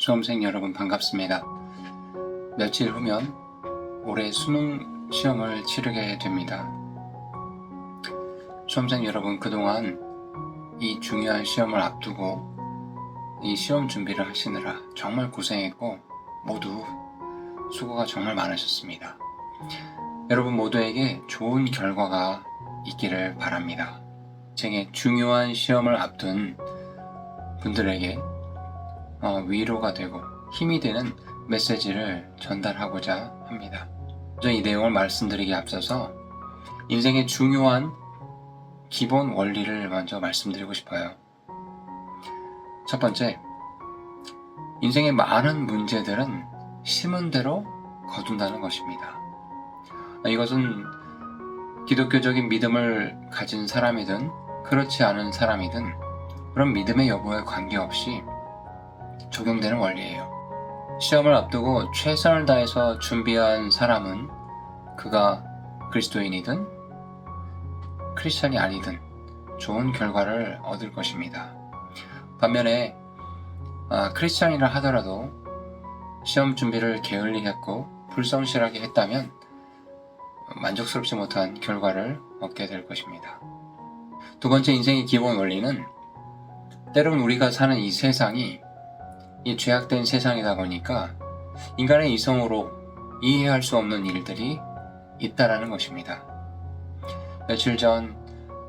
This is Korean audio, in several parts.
수험생 여러분 반갑습니다. 며칠 후면 올해 수능 시험을 치르게 됩니다. 수험생 여러분 그동안 이 중요한 시험을 앞두고 이 시험 준비를 하시느라 정말 고생했고 모두 수고가 정말 많으셨습니다. 여러분 모두에게 좋은 결과가 있기를 바랍니다. 생의 중요한 시험을 앞둔 분들에게 어, 위로가 되고 힘이 되는 메시지를 전달하고자 합니다. 먼저 이 내용을 말씀드리기 앞서서 인생의 중요한 기본 원리를 먼저 말씀드리고 싶어요. 첫 번째, 인생의 많은 문제들은 심은 대로 거둔다는 것입니다. 이것은 기독교적인 믿음을 가진 사람이든 그렇지 않은 사람이든 그런 믿음의 여부에 관계없이 적용되는 원리예요. 시험을 앞두고 최선을 다해서 준비한 사람은 그가 그리스도인이든 크리스천이 아니든 좋은 결과를 얻을 것입니다. 반면에 아, 크리스천이라 하더라도 시험 준비를 게을리했고 불성실하게 했다면 만족스럽지 못한 결과를 얻게 될 것입니다. 두 번째 인생의 기본 원리는 때론 우리가 사는 이 세상이 이 죄악된 세상이다 보니까 인간의 이성으로 이해할 수 없는 일들이 있다라는 것입니다. 며칠 전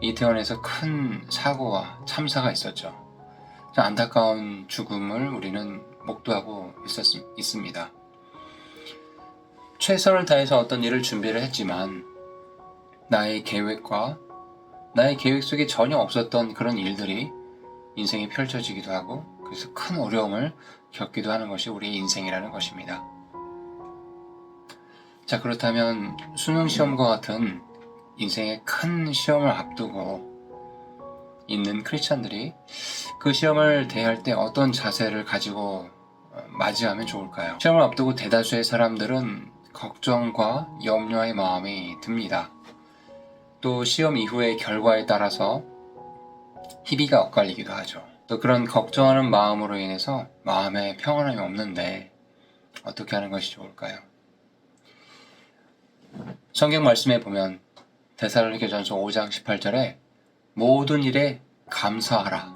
이태원에서 큰 사고와 참사가 있었죠. 참 안타까운 죽음을 우리는 목도하고 있었, 있습니다. 최선을 다해서 어떤 일을 준비를 했지만 나의 계획과 나의 계획 속에 전혀 없었던 그런 일들이 인생에 펼쳐지기도 하고 그래서 큰 어려움을 겪기도 하는 것이 우리의 인생이라는 것입니다. 자, 그렇다면 수능 시험과 같은 인생의 큰 시험을 앞두고 있는 크리스천들이 그 시험을 대할 때 어떤 자세를 가지고 맞이하면 좋을까요? 시험을 앞두고 대다수의 사람들은 걱정과 염려의 마음이 듭니다. 또 시험 이후의 결과에 따라서 희비가 엇갈리기도 하죠. 또 그런 걱정하는 마음으로 인해서 마음에 평안함이 없는데 어떻게 하는 것이 좋을까요? 성경 말씀에 보면 데살로니가전서 5장 18절에 모든 일에 감사하라.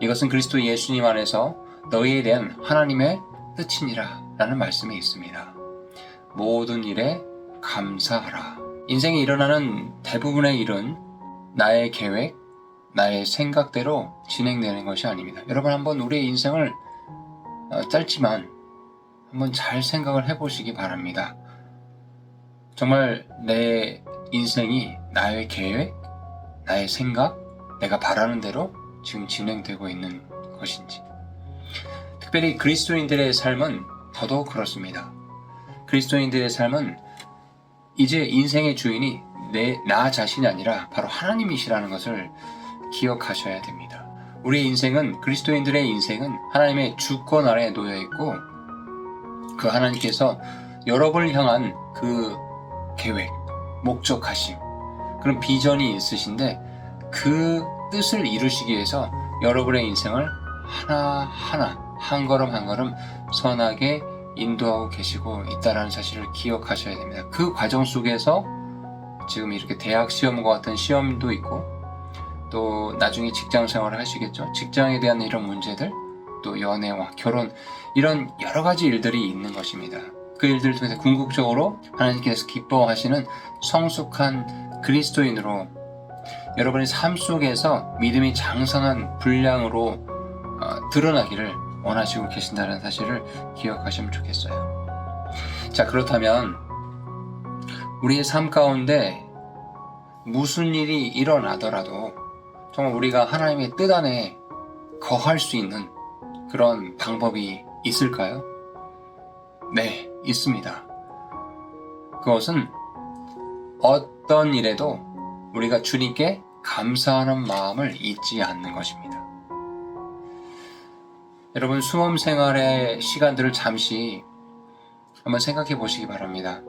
이것은 그리스도 예수님 안에서 너희에 대한 하나님의 뜻이니라 라는 말씀이 있습니다. 모든 일에 감사하라. 인생에 일어나는 대부분의 일은 나의 계획, 나의 생각대로 진행되는 것이 아닙니다. 여러분 한번 우리의 인생을 어, 짧지만 한번 잘 생각을 해보시기 바랍니다. 정말 내 인생이 나의 계획, 나의 생각, 내가 바라는 대로 지금 진행되고 있는 것인지. 특별히 그리스도인들의 삶은 더더욱 그렇습니다. 그리스도인들의 삶은 이제 인생의 주인이 내, 나 자신이 아니라 바로 하나님이시라는 것을 기억하셔야 됩니다. 우리의 인생은 그리스도인들의 인생은 하나님의 주권 아래에 놓여 있고 그 하나님께서 여러분을 향한 그 계획, 목적하심 그런 비전이 있으신데 그 뜻을 이루시기 위해서 여러분의 인생을 하나하나 한 걸음 한 걸음 선하게 인도하고 계시고 있다라는 사실을 기억하셔야 됩니다. 그 과정 속에서 지금 이렇게 대학 시험과 같은 시험도 있고 또 나중에 직장 생활을 하시겠죠. 직장에 대한 이런 문제들, 또 연애와 결혼, 이런 여러 가지 일들이 있는 것입니다. 그 일들을 통해서 궁극적으로 하나님께서 기뻐하시는 성숙한 그리스도인으로 여러분의 삶 속에서 믿음이 장성한 분량으로 어, 드러나기를 원하시고 계신다는 사실을 기억하시면 좋겠어요. 자, 그렇다면 우리의 삶 가운데 무슨 일이 일어나더라도 정말 우리가 하나님의 뜻 안에 거할 수 있는 그런 방법이 있을까요? 네, 있습니다. 그것은 어떤 일에도 우리가 주님께 감사하는 마음을 잊지 않는 것입니다. 여러분, 수험 생활의 시간들을 잠시 한번 생각해 보시기 바랍니다.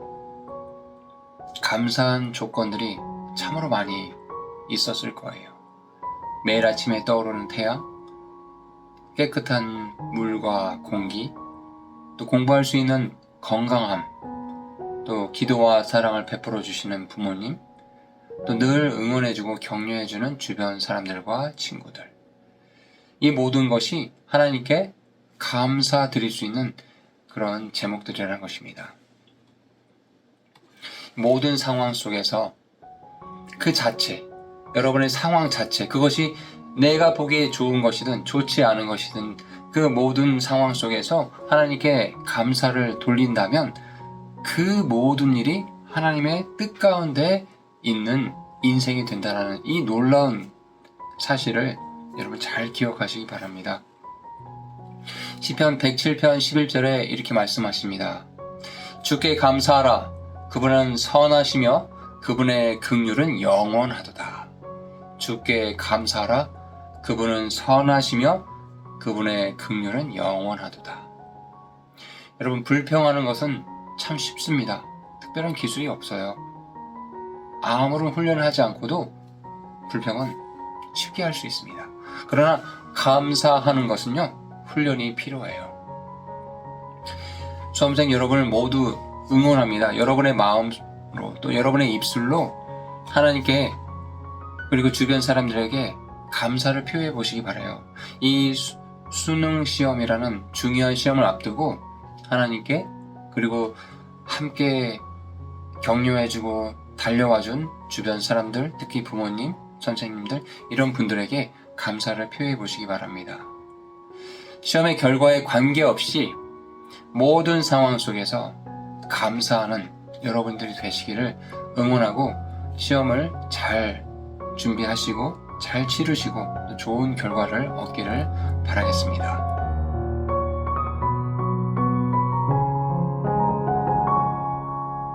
감사한 조건들이 참으로 많이 있었을 거예요. 매일 아침에 떠오르는 태양, 깨끗한 물과 공기, 또 공부할 수 있는 건강함, 또 기도와 사랑을 베풀어 주시는 부모님, 또 늘 응원해주고 격려해주는 주변 사람들과 친구들. 이 모든 것이 하나님께 감사드릴 수 있는 그런 제목들이라는 것입니다. 모든 상황 속에서 그 자체, 여러분의 상황 자체, 그것이 내가 보기에 좋은 것이든 좋지 않은 것이든 그 모든 상황 속에서 하나님께 감사를 돌린다면 그 모든 일이 하나님의 뜻 가운데 있는 인생이 된다는 이 놀라운 사실을 여러분 잘 기억하시기 바랍니다. 시편 107편 11절에 이렇게 말씀하십니다. 주께 감사하라. 그분은 선하시며 그분의 긍휼은 영원하도다. 주께 감사하라. 그분은 선하시며 그분의 긍휼은 영원하도다. 여러분 불평하는 것은 참 쉽습니다. 특별한 기술이 없어요. 아무런 훈련을 하지 않고도 불평은 쉽게 할 수 있습니다. 그러나 감사하는 것은요 훈련이 필요해요. 수험생 여러분을 모두 응원합니다. 여러분의 마음으로 또 여러분의 입술로 하나님께 그리고 주변 사람들에게 감사를 표해 보시기 바라요. 이 수, 수능 시험이라는 중요한 시험을 앞두고 하나님께 그리고 함께 격려해주고 달려와준 주변 사람들, 특히 부모님, 선생님들 이런 분들에게 감사를 표해 보시기 바랍니다. 시험의 결과에 관계없이 모든 상황 속에서 감사하는 여러분들이 되시기를 응원하고 시험을 잘 준비하시고 잘 치르시고 또 좋은 결과를 얻기를 바라겠습니다.